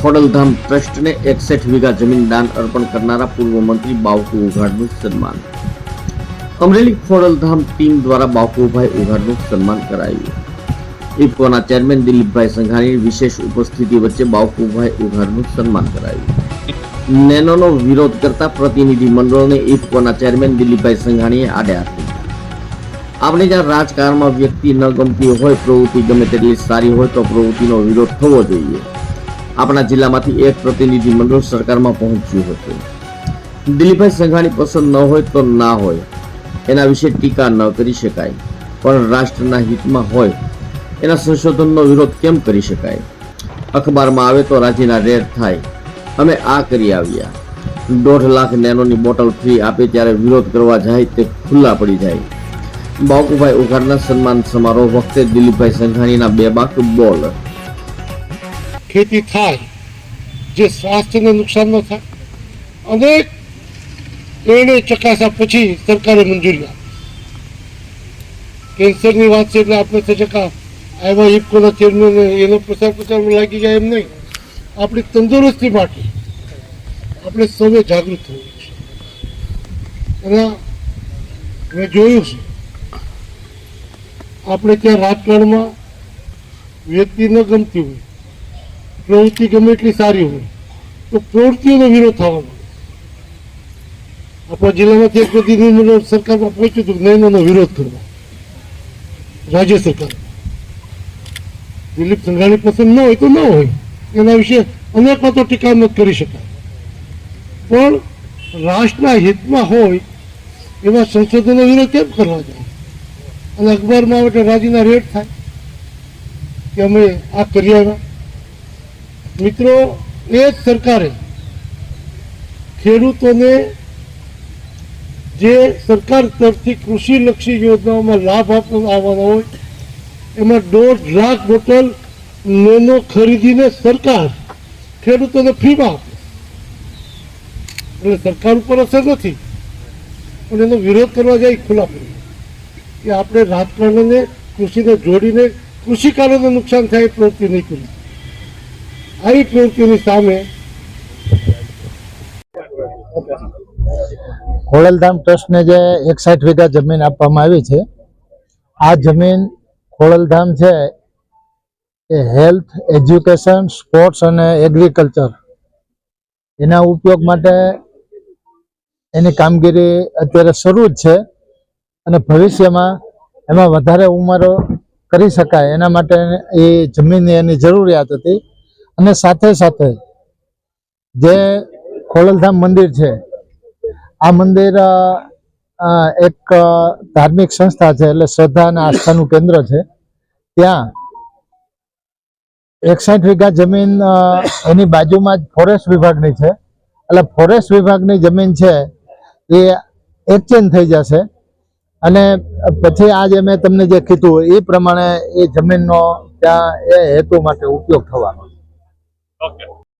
ખોડલધામ ટ્રસ્ટને એકસઠ વીઘા જમીન દાન અર્પણ કરનારા પૂર્વ મંત્રી બાવકુ ઉઘાડનું સન્માન. અમરેલી ખોડલધામ ટીમ દ્વારા બાવકુભાઈ ઉઘાડનું સન્માન કરાયું. ઇફકોના ચેરમેન દિલીપભાઈ સંઘાની વિશેષ ઉપસ્થિતિ વચ્ચે બાવકુભાઈ ઉઘાડનું સન્માન કરાયું. નેનોનો વિરોધ કરતા પ્રતિનિધિ મંડળને ઇફકોના ચેરમેન દિલીપભાઈ સંઘાણીએ આડે આપી આપણે જ્યાં રાજકારણમાં વ્યક્તિ ન ગમતી હોય, પ્રવૃત્તિ ગમે તેટલી સારી હોય તો પ્રવૃત્તિનો વિરોધ થવો જોઈએ. આપણા જિલ્લામાંથી એક પ્રતિનિધિ મંડળ સરકારમાં પહોંચ્યું હતું. દિલીપભાઈ સંઘાણી પસંદ ન હોય તો ના હોય. એના વિશે ટીકા ન કરી શકાય. પણ રાષ્ટ્રના હિતમાં હોય, એના સંશોધનનો વિરોધ કેમ કરી શકાય? અખબારમાં આવે તો રાજીના રેડ થાય. અમે આ કરી આવ્યા. દોઢ લાખ નેનોની બોટલ ફ્રી આપે ત્યારે વિરોધ કરવા જાય તે ખુલ્લા પડી જાય. બાપુભાઈ ઉઘાડના સન્માન સમારોહ વખતે દિલીપભાઈ સંઘાણીના બે બાક બોલ. ખેતી થાય, જે સ્વાસ્થ્યને નુકસાન ન થાય. અનેક નિર્ણય ચકાસ્યા પછી સરકારે મંજૂરી આપી. કેન્સરની વાત છે એટલે આપણે ચકા આવ્યા ઇફકોના ચેરમેન એનો પ્રચાર પ્રચારમાં લાગી જાય એમ નહીં. આપણી તંદુરસ્તી માટે આપણે સૌએ જાગૃત થવું છે. અને મેં જોયું છે, આપણે ત્યાં રાજકારણમાં વ્યક્તિ ન ગમતી હોય પ્રવૃત્તિ ગમે એટલી સારી હોય, તો પ્રવૃત્તિઓનો વિરોધ થવાનો આપણા જિલ્લામાંથી એક પ્રતિનિધિમંડળ સરકારમાં પહોંચ્યું હતું, નયનોનો વિરોધ કરવા. રાજ્ય સરકાર દિલીપ સંઘાણી પસંદ ન હોય તો ન હોય. એના વિશે અનેક વાતો ટીકા ન કરી શકાય. પણ રાષ્ટ્રના હિતમાં હોય, એવા સંશોધનો વિરોધ કેમ કરવા જાય? અને અખબારમાં એટલે રાજીના રેટ થાય કે અમે આ કરી આવ્યા. મિત્રો, એ જ સરકારે ખેડૂતોને જે સરકાર તરફથી કૃષિલક્ષી યોજનાઓમાં લાભ આપવામાં આવવાનો હોય, એમાં દોઢ લાખ બોટલ નેનો ખરીદીને સરકાર ખેડૂતોને ફ્રીમાં આપે. એટલે સરકાર ઉપર અસર નથી. પણ એનો વિરોધ કરવા જાય ખુલ્લા પડે કે આપણે રાજકારણને, કૃષિને જોડીને કૃષિકારોને નુકસાન થાય એ પ્રવૃત્તિ નહીં કરવી. આવી પ્રવૃત્તિની સામે ખોડલધામ ટ્રસ્ટને જે એકસાઠ વીઘા જમીન આપવામાં આવી છે, આ જમીન ખોડલધામ છે એ હેલ્થ, એજ્યુકેશન, સ્પોર્ટ્સ અને એગ્રીકલ્ચર. એના ઉપયોગ માટે એની કામગીરી અત્યારે શરૂ જ છે અને ભવિષ્યમાં એમાં વધારે ઉમેરો કરી શકાય. એના માટે એ જમીનની એની જરૂરિયાત હતી. અને સાથે સાથે જે ખોડલધામ મંદિર છે, આ મંદિર એક ધાર્મિક સંસ્થા છે એટલે શ્રદ્ધા અને આસ્થાનું કેન્દ્ર છે. ત્યાં એકસાઠ વીઘા જમીન એની બાજુમાં જ ફોરેસ્ટ વિભાગની છે. એટલે ફોરેસ્ટ વિભાગની જમીન છે એ એક્સચેન્જ થઈ જશે. અને પછી આજે મેં તમને જે કીધું એ પ્રમાણે એ જમીનનો ત્યાં એ હેતુ માટે ઉપયોગ થવાનો છે.